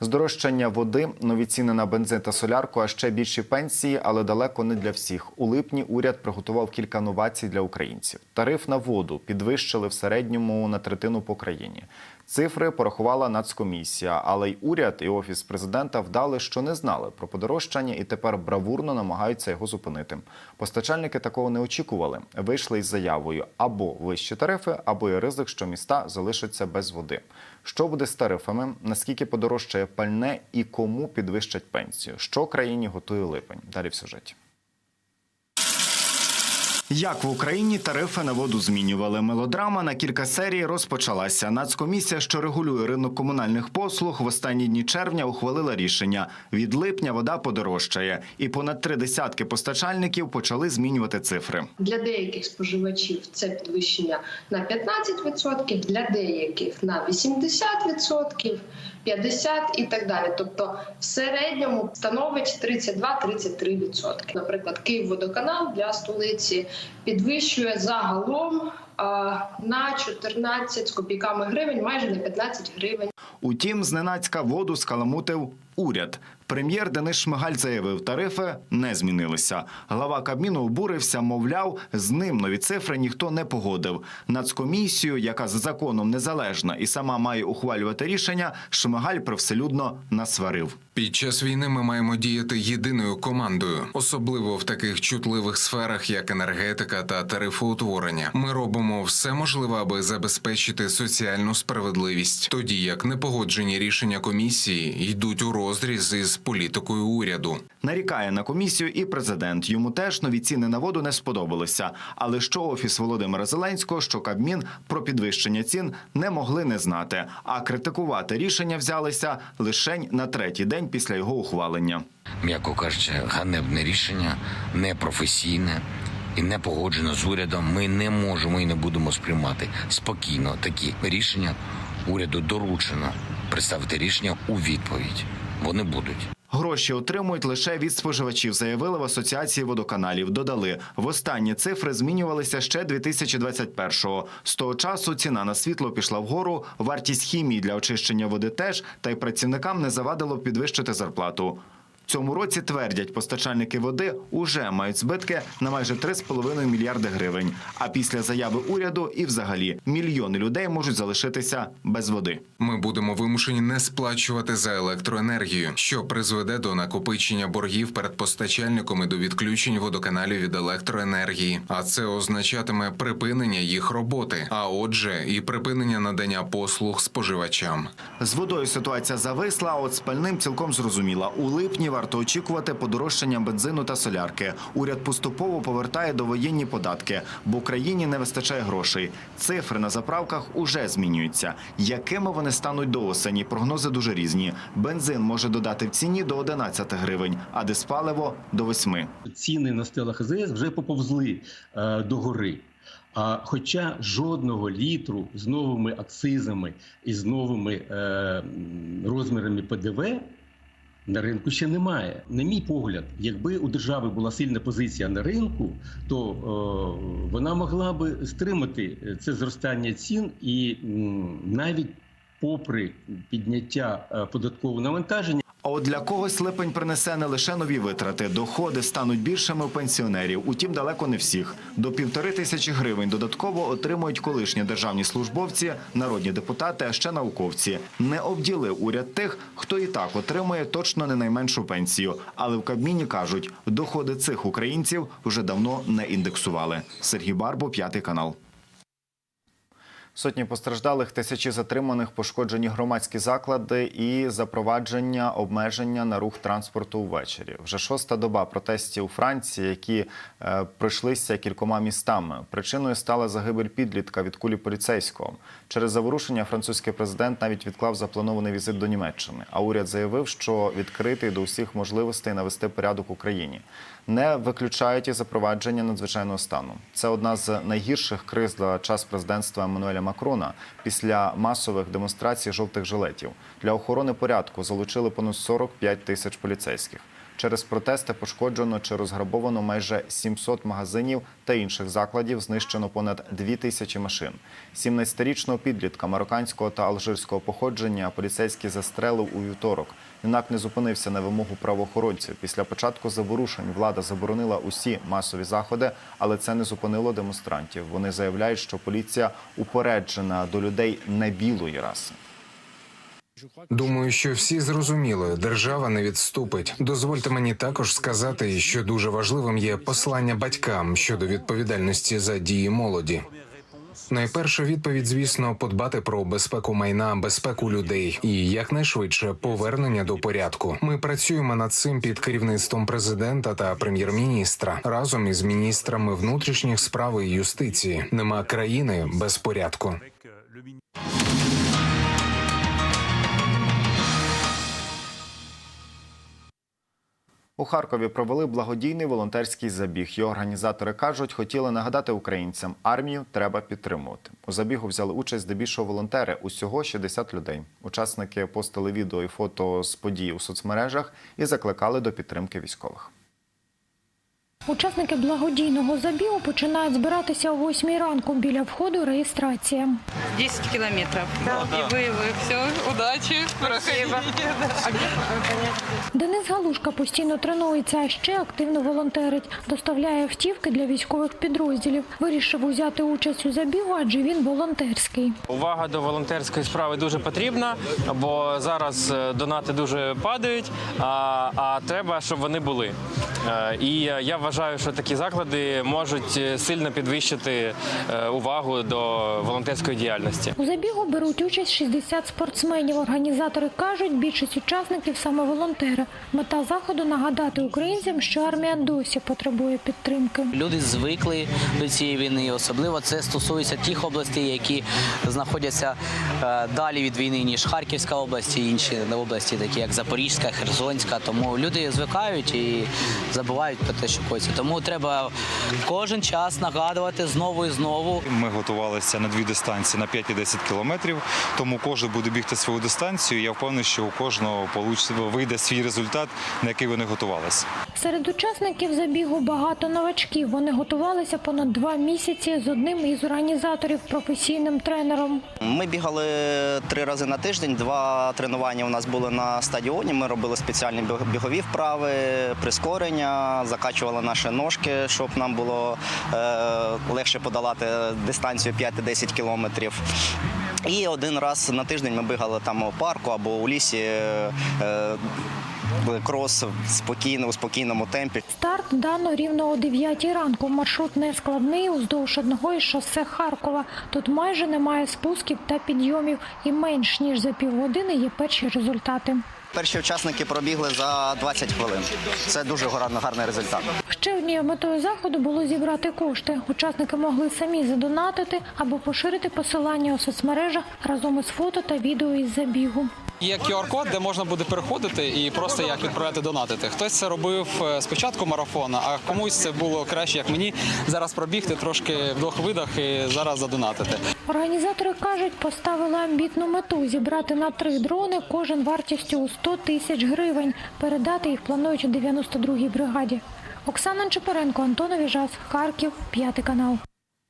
Здорожчання води, нові ціни на бензин та солярку, а ще більші пенсії, але далеко не для всіх. У липні уряд приготував кілька новацій для українців. Тариф на воду підвищили в середньому на третину по країні. Цифри порахувала нацкомісія, але й уряд і офіс президента вдали, що не знали про подорожчання і тепер бравурно намагаються його зупинити. Постачальники такого не очікували. Вийшли із заявою або вищі тарифи, або і ризик, що міста залишаться без води. Що буде з тарифами? Наскільки подорожчає пальне і кому підвищать пенсію? Що країні готує липень? Далі в сюжеті. Як в Україні тарифи на воду змінювали? Мелодрама на кілька серій розпочалася. Нацкомісія, що регулює ринок комунальних послуг, в останні дні червня ухвалила рішення: від липня вода подорожчає, і понад три десятки постачальників почали змінювати цифри. Для деяких споживачів це підвищення на 15%, для деяких на 80%, 50% і так далі. Тобто в середньому становить 32-33%. Наприклад, Київводоканал для столиці підвищує загалом на 14 з копійками гривень, майже на 15 гривень. Утім, зненацька воду скаламутив уряд. Прем'єр Денис Шмигаль заявив, тарифи не змінилися. Глава Кабміну обурився, мовляв, з ним нові цифри ніхто не погодив. Нацкомісію, яка за законом незалежна і сама має ухвалювати рішення, Шмигаль привселюдно насварив. Під час війни ми маємо діяти єдиною командою, особливо в таких чутливих сферах, як енергетика та тарифоутворення. Ми робимо все можливе, аби забезпечити соціальну справедливість, тоді як непогоджені рішення комісії йдуть у розріз із політикою уряду. Нарікає на комісію і президент. Йому теж нові ціни на воду не сподобалися. Але що офіс Володимира Зеленського, що Кабмін про підвищення цін не могли не знати. А критикувати рішення взялися лишень на третій день після його ухвалення. м'яко кажучи, ганебне рішення, непрофесійне і не погоджено з урядом. Ми не можемо і не будемо сприймати спокійно такі рішення. Уряду доручено представити рішення у відповідь. Вони будуть. Гроші отримують лише від споживачів, заявили в асоціації водоканалів. Додали, останні цифри змінювалися ще 2021-го. З того часу ціна на світло пішла вгору, вартість хімії для очищення води теж, та й працівникам не завадило підвищити зарплату. Цьому році твердять, постачальники води уже мають збитки на майже 3,5 мільярди гривень. А після заяви уряду і взагалі мільйони людей можуть залишитися без води. Ми будемо вимушені не сплачувати за електроенергію, що призведе до накопичення боргів перед постачальниками до відключень водоканалів від електроенергії. А це означатиме припинення їх роботи, а отже, і припинення надання послуг споживачам. З водою ситуація зависла, а от з пальним цілком зрозуміла. У липні варто очікувати подорожчання бензину та солярки. Уряд поступово повертає довоєнні податки, бо країні не вистачає грошей. Цифри на заправках уже змінюються. Якими вони стануть до осені? Прогнози дуже різні. Бензин може додати в ціні до 11 гривень, а диспаливо – до 8. ціни на стелах АЗС вже поповзли е, до гори. А хоча жодного літру з новими акцизами і з новими е, розмірами ПДВ на ринку ще немає. На мій погляд, якби у держави була сильна позиція на ринку, то е, вона могла би стримати це зростання цін і м, навіть попри підняття е, податкового навантаження. А от для когось липень принесе не лише нові витрати. Доходи стануть більшими у пенсіонерів. Утім, далеко не всіх. До півтори тисячі гривень додатково отримують колишні державні службовці, народні депутати, а ще науковці. Не обділив уряд тих, хто і так отримує точно не найменшу пенсію. Але в Кабміні кажуть, доходи цих українців вже давно не індексували. Сергій Барбо, п'ятий канал. Сотні постраждалих, тисячі затриманих, пошкоджені громадські заклади і запровадження обмеження на рух транспорту ввечері. Вже шоста доба протестів у Франції, які е, пройшлися кількома містами. Причиною стала загибель підлітка від кулі поліцейського. Через заворушення французький президент навіть відклав запланований візит до Німеччини. А уряд заявив, що відкритий до усіх можливостей навести порядок в Україні. Не виключають і запровадження надзвичайного стану. Це одна з найгірших криз за час президентства Еммануеля Макрона після масових демонстрацій жовтих жилетів. Для охорони порядку залучили понад 45 тисяч поліцейських. Через протести пошкоджено чи розграбовано майже 700 магазинів та інших закладів. Знищено понад 2 тисячі машин. 17-річного підлітка марокканського та алжирського походження поліцейські застрелив у вівторок. Юнак не зупинився на вимогу правоохоронців. Після початку заворушень влада заборонила усі масові заходи, але це не зупинило демонстрантів. Вони заявляють, що поліція упереджена до людей не білої раси. Думаю, що всі зрозуміли, держава не відступить. Дозвольте мені також сказати, що дуже важливим є послання батькам щодо відповідальності за дії молоді. Найперша відповідь, звісно, подбати про безпеку майна, безпеку людей і якнайшвидше повернення до порядку. Ми працюємо над цим під керівництвом президента та прем'єр-міністра разом із міністрами внутрішніх справ і юстиції. Нема країни без порядку. У Харкові провели благодійний волонтерський забіг. Його організатори кажуть, хотіли нагадати українцям, армію треба підтримувати. У забігу взяли участь здебільшого волонтери. Усього 60 людей. Учасники постили відео і фото з подій у соцмережах і закликали до підтримки військових. Учасники благодійного забігу починають збиратися о 8 ранку. Біля входу реєстрація. 10 километров. И вы, вы все, удачи, проходите. Денис Галушка постійно тренується, а ще активно волонтерить. Доставляє автівки для військових підрозділів. Вирішив узяти участь у забігу, адже він волонтерський. Увага до волонтерської справи дуже потрібна, бо зараз е, донати дуже падають, а, а треба, щоб вони були. Е, І я вважаю, що такі заклади можуть е, сильно підвищити е, увагу до волонтерської діяльності. У забігу беруть участь 60 спортсменів. Організатори кажуть, більшість учасників саме волонтери. Мета заходу нагадати українцям, що армія досі потребує підтримки. Люди звикли до цієї війни. Особливо це стосується тих областей, які знаходяться е, далі від війни, ніж Харківська область і інші області, такі як Запорізька, Херсонська. Тому люди звикають і забувають про те, що коїться. Тому треба кожен час нагадувати знову і знову. Ми готувалися на дві дистанції на 5 і 10 кілометрів, тому кожен буде бігти свою дистанцію. Я впевнений, що у кожного вийде свій результат, на який вони готувалися. Серед учасників забігу багато новачків. Вони готувалися понад два місяці з одним із організаторів професійним тренером. Ми бігали три рази на тиждень. Два тренування у нас були на стадіоні. Ми робили спеціальні бігові вправи, прискорення, закачували наші ножки, щоб нам було е, легше подолати дистанцію 5-10 кілометрів. І один раз на тиждень ми бігали там у парку або у лісі. Е, е, Крос спокійно у спокійному темпі. Старт дано рівно о 9 ранку. Маршрут не складний уздовж одного із шосе Харкова. Тут майже немає спусків та підйомів, і менш ніж за півгодини є перші результати. Перші учасники пробігли за 20 хвилин. Це дуже гарний, результат. Ще однією метою заходу було зібрати кошти. Учасники могли самі задонатити або поширити посилання у соцмережах разом із фото та відео із забігу. Є QR-код, де можна буде переходити і просто як відправляти донатити. Хтось це робив е, спочатку марафону, а комусь це було краще, як мені зараз пробігти трошки в двох видах і зараз задонатити. Організатори кажуть, поставили амбітну мету зібрати на три дрони, кожен вартістю у 100 тисяч гривень. Передати їх планують у 92-й бригаді. Оксана Чепоренко, Антон Віжас, Харків, п'ятий канал.